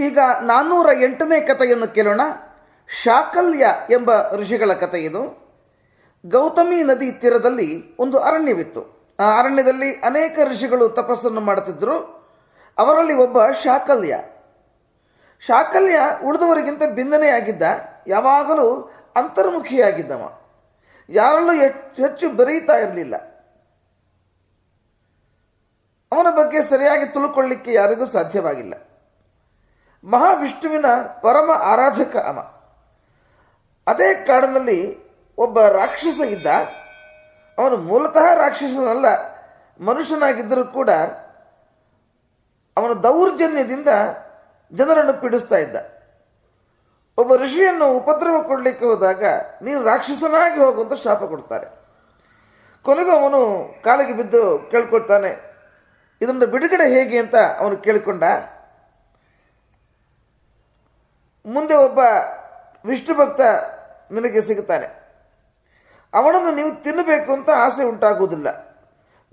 ಈಗ ನಾನ್ನೂರ ಎಂಟನೇ ಕಥೆಯನ್ನು ಕೇಳೋಣ. ಶಾಕಲ್ಯ ಎಂಬ ಋಷಿಗಳ ಕಥೆ ಇದು. ಗೌತಮಿ ನದಿ ತೀರದಲ್ಲಿ ಒಂದು ಅರಣ್ಯವಿತ್ತು. ಆ ಅರಣ್ಯದಲ್ಲಿ ಅನೇಕ ಋಷಿಗಳು ತಪಸ್ಸನ್ನು ಮಾಡುತ್ತಿದ್ದರು. ಅವರಲ್ಲಿ ಒಬ್ಬ ಶಾಕಲ್ಯ. ಶಾಕಲ್ಯ ಉಳಿದವರಿಗಿಂತ ಭಿನ್ನನೆಯಾಗಿದ್ದ, ಯಾವಾಗಲೂ ಅಂತರ್ಮುಖಿಯಾಗಿದ್ದವ. ಯಾರಲ್ಲೂ ಹೆಚ್ಚು ಬೆರೆಯುತ್ತಾ ಇರಲಿಲ್ಲ. ಅವನ ಬಗ್ಗೆ ಸರಿಯಾಗಿ ತಿಳ್ಕೊಳ್ಳಿಕ್ಕೆ ಯಾರಿಗೂ ಸಾಧ್ಯವಾಗಿಲ್ಲ. ಮಹಾವಿಷ್ಣುವಿನ ಪರಮ ಆರಾಧಕ ಅವ ಅದೇ ಕಾಡಿನಲ್ಲಿ ಒಬ್ಬ ರಾಕ್ಷಸ ಇದ್ದ. ಅವನು ಮೂಲತಃ ರಾಕ್ಷಸನಲ್ಲ, ಮನುಷ್ಯನಾಗಿದ್ದರೂ ಕೂಡ ಅವನ ದೌರ್ಜನ್ಯದಿಂದ ಜನರನ್ನು ಪೀಡಿಸ್ತಾ ಇದ್ದ. ಒಬ್ಬ ಋಷಿಯನ್ನು ಉಪದ್ರವ ಕೊಡಲಿಕ್ಕೆ ಹೋದಾಗ ನೀನು ರಾಕ್ಷಸನಾಗಿ ಹೋಗುವಂತ ಶಾಪ ಕೊಡ್ತಾರೆ. ಕೊನೆಗೂ ಅವನು ಕಾಲಿಗೆ ಬಿದ್ದು ಕೇಳ್ಕೊಳ್ತಾನೆ ಇದರಿಂದ ಬಿಡುಗಡೆ ಹೇಗೆ ಅಂತ ಅವನು ಕೇಳಿಕೊಂಡ. ಮುಂದೆ ಒಬ್ಬ ವಿಷ್ಣು ಭಕ್ತ ನಿನಗೆ ಸಿಗುತ್ತಾನೆ. ಅವನನ್ನು ನೀವು ತಿನ್ನಬೇಕು ಅಂತ ಆಸೆ ಉಂಟಾಗುವುದಿಲ್ಲ.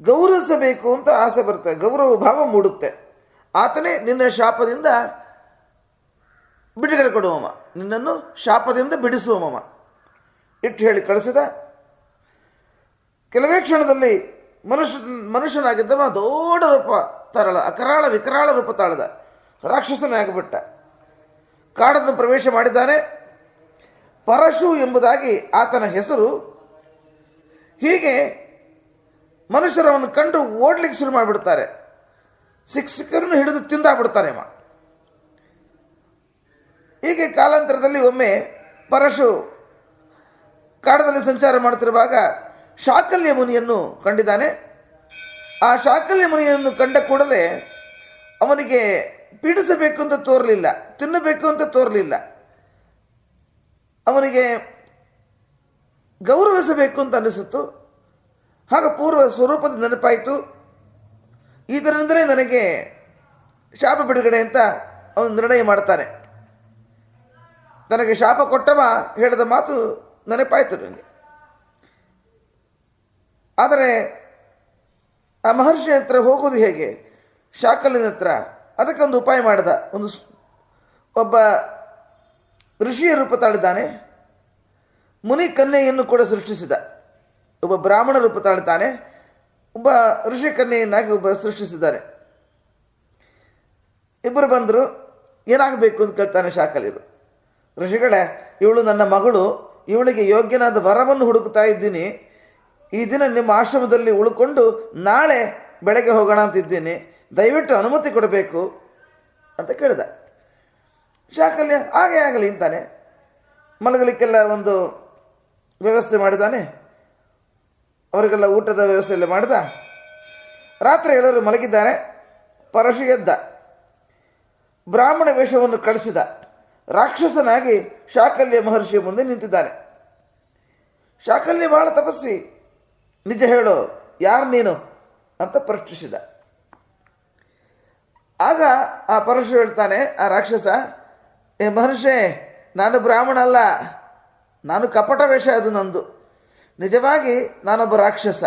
ಗೌರವಿಸಬೇಕು ಅಂತ ಆಸೆ ಬರುತ್ತೆ. ಗೌರವ ಭಾವ ಮೂಡುತ್ತೆ. ಆತನೇ ನಿನ್ನ ಶಾಪದಿಂದ ಬಿಡುಗಡೆ ಕೊಡುವವ. ನಿನ್ನನ್ನು ಶಾಪದಿಂದ ಬಿಡಿಸುವವ ಇಟ್ಟು ಹೇಳಿ, ಕಳಿಸಿದ? ಕೆಲವೇ ಕ್ಷಣದಲ್ಲಿ ಮನುಷ್ಯ, ಮನುಷ್ಯನಾಗಿದ್ದವ ದೊಡ್ಡ ರೂಪ ತಾರಳ ಅಕರಾಳ, ವಿಕರಾಳ ರೂಪ ತಾಳದ ರಾಕ್ಷಸನೇ ಆಗಿಬಿಟ್ಟ ಕಾಡನ್ನು ಪ್ರವೇಶ ಮಾಡಿದ್ದಾನೆ. ಪರಶು ಎಂಬುದಾಗಿ ಆತನ ಹೆಸರು. ಹೀಗೆ ಮನುಷ್ಯರು ಅವನು ಕಂಡು ಓಡ್ಲಿಕ್ಕೆ ಶುರು ಮಾಡಿಬಿಡ್ತಾರೆ. ಶಿಕ್ಷಕರನ್ನು ಹಿಡಿದು ತಿಂದಾಗ್ಬಿಡ್ತಾರೆ ಅಮ್ಮ ಹೀಗೆ ಕಾಲಾಂತರದಲ್ಲಿ ಒಮ್ಮೆ ಪರಶು ಕಾಡದಲ್ಲಿ ಸಂಚಾರ ಮಾಡುತ್ತಿರುವಾಗ ಶಾಕಲ್ಯ ಮುನಿಯನ್ನು ಕಂಡಿದ್ದಾನೆ. ಆ ಶಾಕಲ್ಯ ಮುನಿಯನ್ನು ಕಂಡ ಕೂಡಲೇ ಅವನಿಗೆ ಪೀಡಿಸಬೇಕು ಅಂತ ತೋರಲಿಲ್ಲ, ತಿನ್ನಬೇಕು ಅಂತ ತೋರಲಿಲ್ಲ. ಅವನಿಗೆ ಗೌರವಿಸಬೇಕು ಅಂತ ಅನಿಸಿತು. ಆಗ ಪೂರ್ವ ಸ್ವರೂಪದ ನೆನಪಾಯಿತು. ಇದರಿಂದಲೇ ನನಗೆ ಶಾಪ ಬಿಡುಗಡೆ ಅಂತ ಅವನು ನಿರ್ಣಯ ಮಾಡ್ತಾನೆ. ನನಗೆ ಶಾಪ ಕೊಟ್ಟವ ಹೇಳಿದ ಮಾತು ನೆನಪಾಯಿತು ನನಗೆ. ಆದರೆ ಆ ಮಹರ್ಷಿ ಹತ್ರ ಹೋಗೋದು ಹೇಗೆ? ಶಾಕಲಿನ ಹತ್ರ ಅದಕ್ಕೆ ಒಂದು ಉಪಾಯ ಮಾಡಿದ. ಒಂದು ಒಬ್ಬ ಋಷಿಯ ರೂಪ ತಾಳಿದ್ದಾನೆ. ಮುನಿ ಕನ್ಯೆಯನ್ನು ಕೂಡ ಸೃಷ್ಟಿಸಿದ. ಒಬ್ಬ ಬ್ರಾಹ್ಮಣ ರೂಪ ತಾಳಿದ್ದಾನೆ. ಒಬ್ಬ ಋಷಿ ಕನ್ಯೆಯನ್ನಾಗಿ ಒಬ್ಬ ಸೃಷ್ಟಿಸಿದ್ದಾರೆ. ಇಬ್ಬರು ಬಂದರು, ಏನಾಗಬೇಕು ಅಂತ ಕೇಳ್ತಾನೆ ಶಾಕಲಿರು ಋಷಿಗಳೇ, ಇವಳು ನನ್ನ ಮಗಳು, ಇವಳಿಗೆ ಯೋಗ್ಯನಾದ ವರವನ್ನು ಹುಡುಕ್ತಾ ಇದ್ದೀನಿ. ಈ ದಿನ ನಿಮ್ಮ ಆಶ್ರಮದಲ್ಲಿ ಉಳ್ಕೊಂಡು ನಾಳೆ ಬೆಳಗ್ಗೆ ಹೋಗೋಣ ಅಂತಿದ್ದೀನಿ ದಯವಿಟ್ಟು ಅನುಮತಿ ಕೊಡಬೇಕು ಅಂತ ಕೇಳಿದ. ಶಾಕಲ್ಯ ಹಾಗೆ ಆಗಲಿ ಅಂತಾನೆ. ಮಲಗಲಿಕ್ಕೆಲ್ಲ ಒಂದು ವ್ಯವಸ್ಥೆ ಮಾಡಿದಾನೆ. ಅವರಿಗೆಲ್ಲ ಊಟದ ವ್ಯವಸ್ಥೆ ಎಲ್ಲ ಮಾಡಿದ. ರಾತ್ರಿ ಎಲ್ಲರೂ ಮಲಗಿದ್ದಾರೆ. ಪರಶು ಎದ್ದ. ಬ್ರಾಹ್ಮಣ ವೇಷವನ್ನು ಕಳಿಸಿದ. ರಾಕ್ಷಸನಾಗಿ ಶಾಕಲ್ಯ ಮಹರ್ಷಿಯ ಮುಂದೆ ನಿಂತಿದ್ದಾನೆ. ಶಾಕಲ್ಯ ಬಹಳ ತಪಸ್ವಿ. ನಿಜ ಹೇಳು, ಯಾರು ನೀನು? ಅಂತ ಪ್ರಶ್ನಿಸಿದ. ಆಗ ಆ ಪರಶು ಹೇಳ್ತಾನೆ, ಆ ರಾಕ್ಷಸ, ಏ ಮಹರ್ಷಿ, ನಾನು ಬ್ರಾಹ್ಮಣ ಅಲ್ಲ, ನಾನು ಕಪಟ ವೇಷ ಅದು ನಂದು. ನಿಜವಾಗಿ ನಾನೊಬ್ಬ ರಾಕ್ಷಸ.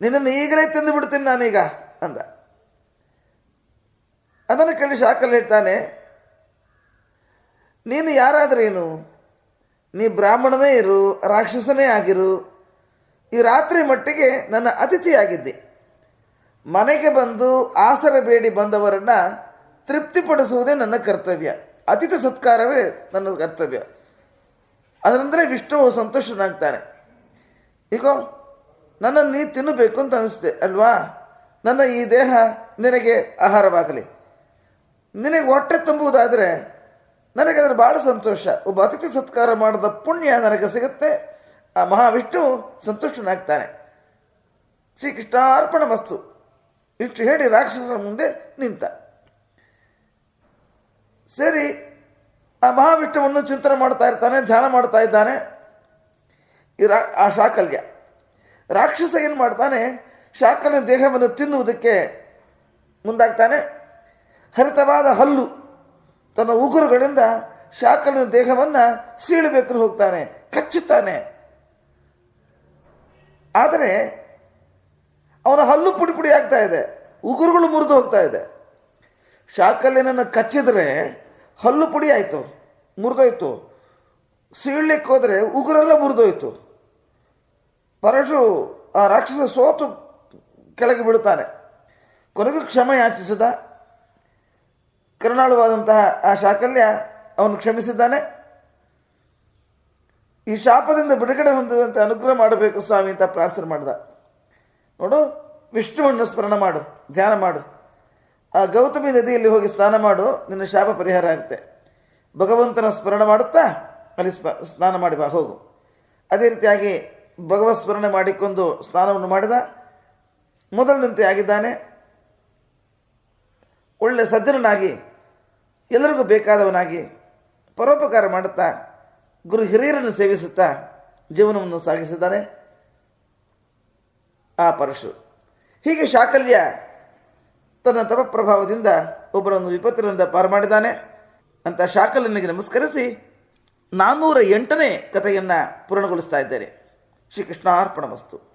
ನಿನ್ನನ್ನು ಈಗಲೇ ತಿಂದು ಬಿಡ್ತೀನಿ ನಾನೀಗ, ಅಂದ. ಅದನ್ನು ಕೇಳಿ ಶಾಕಲ್ಲಿ ಹೇಳ್ತಾನೆ, ನೀನು ಯಾರಾದ್ರೇನು ನೀ ಬ್ರಾಹ್ಮಣನೇ ಇರು, ರಾಕ್ಷಸನೇ ಆಗಿರು. ಈ ರಾತ್ರಿ ಮಟ್ಟಿಗೆ ನನ್ನ ಅತಿಥಿಯಾಗಿದ್ದೆ. ಮನೆಗೆ ಬಂದು ಆಸರ ಬೇಡಿ ಬಂದವರನ್ನ ತೃಪ್ತಿಪಡಿಸುವುದೇ ನನ್ನ ಕರ್ತವ್ಯ. ಅತಿಥಿ ಸತ್ಕಾರವೇ ನನ್ನ ಕರ್ತವ್ಯ. ಅದರಂದರೆ ವಿಷ್ಣುವು ಸಂತೋಷನಾಗ್ತಾನೆ. ಈಗ ನನ್ನನ್ನು ನೀ ತಿನ್ನಬೇಕು ಅಂತ ಅನಿಸ್ತೆ ಅಲ್ವಾ? ನನ್ನ ಈ ದೇಹ ನಿನಗೆ ಆಹಾರವಾಗಲಿ. ನಿನಗೆ ಹೊಟ್ಟೆ ತುಂಬುವುದಾದರೆ ನನಗೆ ಅದರ ಭಾಳ ಸಂತೋಷ. ಒಬ್ಬ ಅತಿಥಿ ಸತ್ಕಾರ ಮಾಡಿದ ಪುಣ್ಯ ನನಗೆ ಸಿಗುತ್ತೆ. ಆ ಮಹಾವಿಷ್ಣು ಸಂತುಷ್ಟನಾಗ್ತಾನೆ. ಶ್ರೀಕೃಷ್ಣಾರ್ಪಣ ಮಸ್ತು ಇಷ್ಟು ಹೇಳಿ ರಾಕ್ಷಸರ ಮುಂದೆ ನಿಂತ. ಸರಿ, ಆ ಮಹಾವಿಷ್ಣುವನ್ನು ಚಿಂತನೆ ಮಾಡ್ತಾ ಇರ್ತಾನೆ, ಧ್ಯಾನ ಮಾಡ್ತಾ ಇದ್ದಾನೆ. ಈ ರಾ, ಆ ಶಾಕಲ್ಯ. ರಾಕ್ಷಸ ಏನು ಮಾಡ್ತಾನೆ, ಶಾಕಲ್ಯ ದೇಹವನ್ನು ತಿನ್ನುವುದಕ್ಕೆ ಮುಂದಾಗ್ತಾನೆ. ಹರಿತವಾದ ಹಲ್ಲು ತನ್ನ ಉಗುರುಗಳಿಂದ ಶಾಕಲಿನ ದೇಹವನ್ನು ಸೀಳಬೇಕು ಹೋಗ್ತಾನೆ, ಕಚ್ಚುತ್ತಾನೆ. ಆದರೆ ಅವನ ಹಲ್ಲು ಪುಡಿ ಪುಡಿ ಆಗ್ತಾ ಇದೆ. ಉಗುರುಗಳು ಮುರಿದು ಹೋಗ್ತಾ ಇದೆ. ಶಾಕಲ್ಯನನ್ನು ಕಚ್ಚಿದ್ರೆ ಹಲ್ಲು ಪುಡಿ ಆಯಿತು, ಮುರಿದೋಯ್ತು. ಸೀಳ್ಲಿಕ್ಕೆ ಹೋದರೆ ಉಗುರೆಲ್ಲ ಮುರಿದೋಯ್ತು. ಪರಶು ಆ ರಾಕ್ಷಸ ಸೋತು ಕೆಳಗೆ ಬಿಡುತ್ತಾನೆ ಕೊನೆಗೂ ಕ್ಷಮೆ ಯಾಚಿಸಿದ. ಕರುಣಾಳುವಾದಂತಹ ಆ ಶಾಕಲ್ಯ ಅವನು ಕ್ಷಮಿಸಿದ್ದಾನೆ. ಈ ಶಾಪದಿಂದ ಬಿಡುಗಡೆ ಹೊಂದುವಂತೆ ಅನುಗ್ರಹ ಮಾಡಬೇಕು ಸ್ವಾಮಿ ಅಂತ ಪ್ರಾರ್ಥನೆ ಮಾಡಿದ. ನೋಡು, ವಿಷ್ಣುವನ್ನು ಸ್ಮರಣ ಮಾಡು, ಧ್ಯಾನ ಮಾಡು. ಆ ಗೌತಮಿ ನದಿಯಲ್ಲಿ ಹೋಗಿ ಸ್ನಾನ ಮಾಡು, ನಿನ್ನ ಶಾಪ ಪರಿಹಾರ ಆಗುತ್ತೆ. ಭಗವಂತನ ಸ್ಮರಣ ಮಾಡುತ್ತಾ, ಅಲ್ಲಿ ಸ್ನಾನ ಮಾಡಿ ಬಾ, ಹೋಗು. ಅದೇ ರೀತಿಯಾಗಿ ಭಗವತ್ ಸ್ಮರಣೆ ಮಾಡಿಕೊಂಡು ಸ್ನಾನವನ್ನು ಮಾಡಿದ, ಮೊದಲಿನಂತೆ ಆಗಿದ್ದಾನೆ. ಒಳ್ಳೆ ಸಜ್ಜನನಾಗಿ ಎಲ್ಲರಿಗೂ ಬೇಕಾದವನಾಗಿ, ಪರೋಪಕಾರ ಮಾಡುತ್ತಾ, ಗುರು ಹಿರಿಯರನ್ನು ಸೇವಿಸುತ್ತಾ, ಜೀವನವನ್ನು ಸಾಗಿಸಿದ್ದಾನೆ. ಆ ಪರಶು. ಹೀಗೆ ಶಾಕಲ್ಯ ತನ್ನ ತಪಪ್ರಭಾವದಿಂದ ಒಬ್ಬರನ್ನು ವಿಪತ್ತಿನಿಂದ ಪಾರು ಮಾಡಿದ್ದಾನೆ. ಅಂತ ಶಾಕಲ್ಯನಿಗೆ ನಮಸ್ಕರಿಸಿ ನಾನ್ನೂರ ಎಂಟನೇ ಕಥೆಯನ್ನು ಪೂರ್ಣಗೊಳಿಸ್ತಾ ಇದ್ದಾರೆ ಶ್ರೀಕೃಷ್ಣಾರ್ಪಣ ವಸ್ತು.